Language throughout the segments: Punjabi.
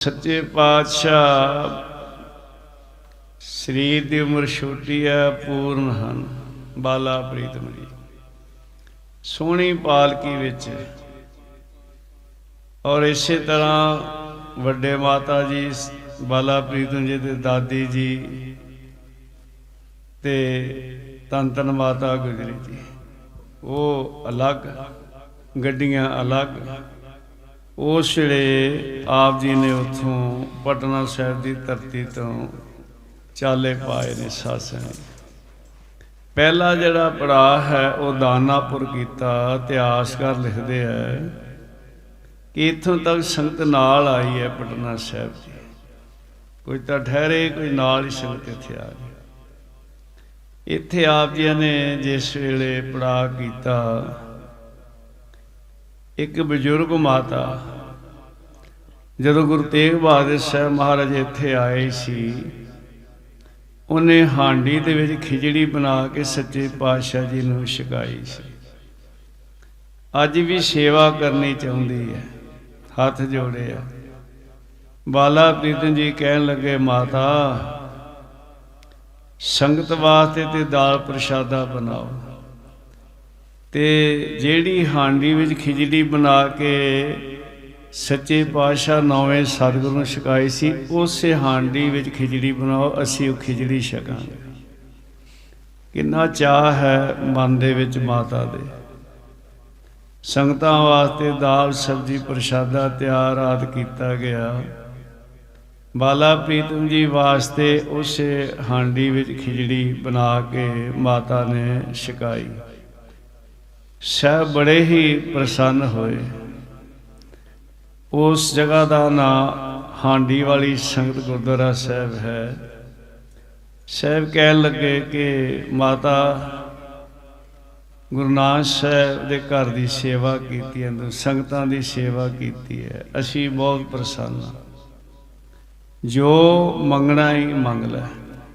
ਸੱਚੇ ਪਾਤਸ਼ਾਹ, ਸਰੀਰ ਦੀ ਉਮਰ ਛੋਟੀ ਹੈ, ਪੂਰਨ ਹਨ। ਬਾਲਾ ਪ੍ਰੀਤਮ ਜੀ ਸੋਹਣੀ ਪਾਲਕੀ ਵਿੱਚ ਔਰ ਇਸੇ ਤਰ੍ਹਾਂ ਵੱਡੇ ਮਾਤਾ ਜੀ, ਬਾਲਾ ਪ੍ਰੀਤਮ ਜੀ ਦੇ ਦਾਦੀ ਜੀ ਤੇ ਧੰਨ ਧੰਨ ਮਾਤਾ ਗੁਜਰੀ ਜੀ, ਉਹ ਅਲੱਗ, ਗੱਡੀਆਂ ਅਲੱਗ ਉਸ ਵੇਲੇ ਆਪ ਜੀ ਨੇ ਉੱਥੋਂ ਪਟਨਾ ਸਾਹਿਬ ਦੀ ਧਰਤੀ ਤੋਂ ਚਾਲੇ ਪਾਏ ਨੇ ਸਾਸਨ ਪਹਿਲਾ ਜਿਹੜਾ ਪੜਾਅ ਹੈ, ਉਹ ਦਾਨਾਪੁਰ ਕੀਤਾ ਇਤਿਹਾਸਕਾਰ ਲਿਖਦੇ ਹੈ ਕਿ ਇੱਥੋਂ ਤੱਕ ਸੰਗਤ ਨਾਲ ਆਈ ਹੈ ਪਟਨਾ ਸਾਹਿਬ ਜੀ ਕੋਈ ਤਾਂ ਠਹਿਰੇ, ਕੋਈ ਨਾਲ ਹੀ ਸੰਗਤ ਇੱਥੇ ਆ ਗਈ। ਇੱਥੇ ਆਪ ਜੀ ਨੇ ਜਿਸ ਵੇਲੇ ਪੜਾਅ ਕੀਤਾ, ਇੱਕ ਬਜ਼ੁਰਗ ਮਾਤਾ ਜਦੋਂ ਗੁਰੂ ਤੇਗ ਬਹਾਦਰ ਸਾਹਿਬ ਮਹਾਰਾਜ ਇੱਥੇ ਆਏ ਸੀ, ਉਹਨੇ ਹਾਂਡੀ ਦੇ ਵਿੱਚ ਖਿਚੜੀ ਬਣਾ ਕੇ ਸੱਚੇ ਪਾਤਸ਼ਾਹ ਜੀ ਨੂੰ ਛਕਾਈ ਸੀ। ਅੱਜ ਵੀ ਸੇਵਾ ਕਰਨੀ ਚਾਹੁੰਦੀ ਹੈ, ਹੱਥ ਜੋੜੇ ਆ। ਬਾਲਾ ਪ੍ਰੀਤਮ ਜੀ ਕਹਿਣ ਲੱਗੇ, ਮਾਤਾ, ਸੰਗਤ ਵਾਸਤੇ ਤੇ ਦਾਲ ਪ੍ਰਸ਼ਾਦਾ ਬਣਾਓ। ਤੇ ਜਿਹੜੀ ਹਾਂਡੀ ਵਿੱਚ ਖਿਚੜੀ ਬਣਾ ਕੇ ਸੱਚੇ ਪਾਤਸ਼ਾਹ ਨੌਵੇਂ ਸਤਿਗੁਰੂ ਨੂੰ ਛਕਾਈ ਸੀ, ਉਸੇ ਹਾਂਡੀ ਵਿੱਚ ਖਿਚੜੀ ਬਣਾਓ, ਅਸੀਂ ਉਹ ਖਿਚੜੀ ਛਕਾਂਗੇ। ਕਿੰਨਾ ਚਾਹ ਹੈ ਮਨ ਦੇ ਵਿੱਚ ਮਾਤਾ ਦੇ। ਸੰਗਤਾਂ ਵਾਸਤੇ ਦਾਲ, ਸਬਜ਼ੀ, ਪ੍ਰਸ਼ਾਦਾ ਤਿਆਰ ਆਦ ਕੀਤਾ ਗਿਆ। ਬਾਲਾ ਪ੍ਰੀਤਮ ਜੀ ਵਾਸਤੇ ਉਸੇ ਹਾਂਡੀ ਵਿੱਚ ਖਿਚੜੀ ਬਣਾ ਕੇ ਮਾਤਾ ਨੇ ਛਕਾਈ। ਸਭ ਬੜੇ ਹੀ ਪ੍ਰਸੰਨ ਹੋਏ। ਉਸ ਜਗ੍ਹਾ ਦਾ ਨਾਂ ਹਾਂਡੀ ਵਾਲੀ ਸੰਗਤ ਗੁਰਦੁਆਰਾ ਸਾਹਿਬ ਹੈ। ਸਾਹਿਬ ਕਹਿਣ ਲੱਗੇ ਕਿ ਮਾਤਾ ਗੁਰੂ ਨਾਨਕ ਸਾਹਿਬ ਦੇ ਘਰ ਦੀ ਸੇਵਾ ਕੀਤੀ ਹੈ, ਸੰਗਤਾਂ ਦੀ ਸੇਵਾ ਕੀਤੀ ਹੈ। ਅਸੀਂ ਬਹੁਤ ਪ੍ਰਸੰਨ ਹਾਂ। ਜੋ ਮੰਗਣਾ ਹੀ ਮੰਗ ਲੈ।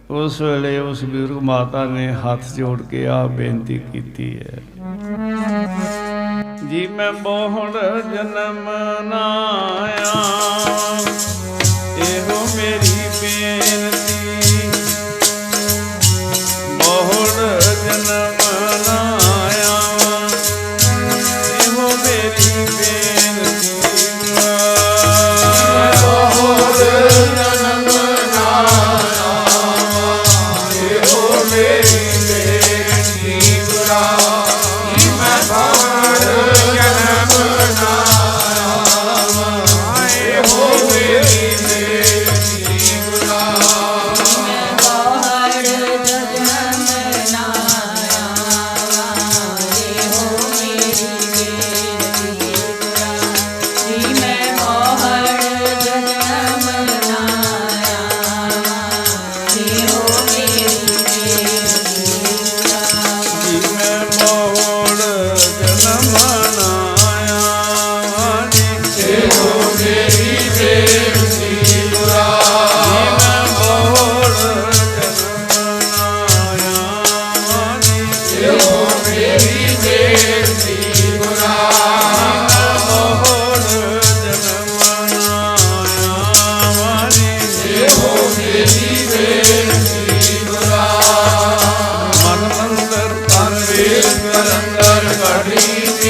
ਉਸ ਵੇਲੇ ਉਸ ਬਜ਼ੁਰਗ ਮਾਤਾ ਨੇ ਹੱਥ ਜੋੜ ਕੇ ਆ ਬੇਨਤੀ ਕੀਤੀ ਹੈ। ਜੀ ਮੈਂ ਬੋਹੜ ਜਨਮ ਨਾਇਆ। ਇਹੋ Margarita.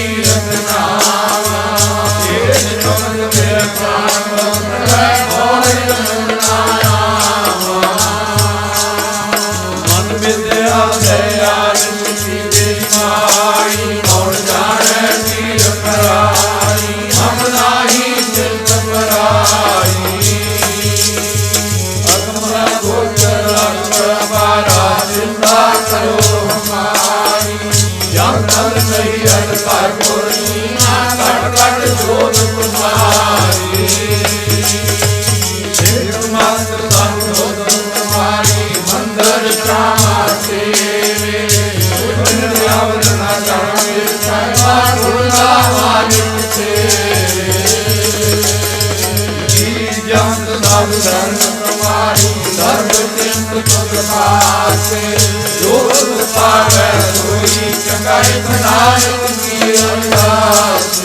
ਜੀ ਜੰਤ ਸਭ ਸਰਨ ਕੁਮਾਰੀ ਸਰਬ ਚਿੰਤ ਤੁਧ ਪਾਸੇ। ਜੋ ਤੁਧ ਪਾਵੈ ਸੋਈ ਚੰਗਾਈ ਨਾਨਕ ਕੀ ਅਰਦਾਸ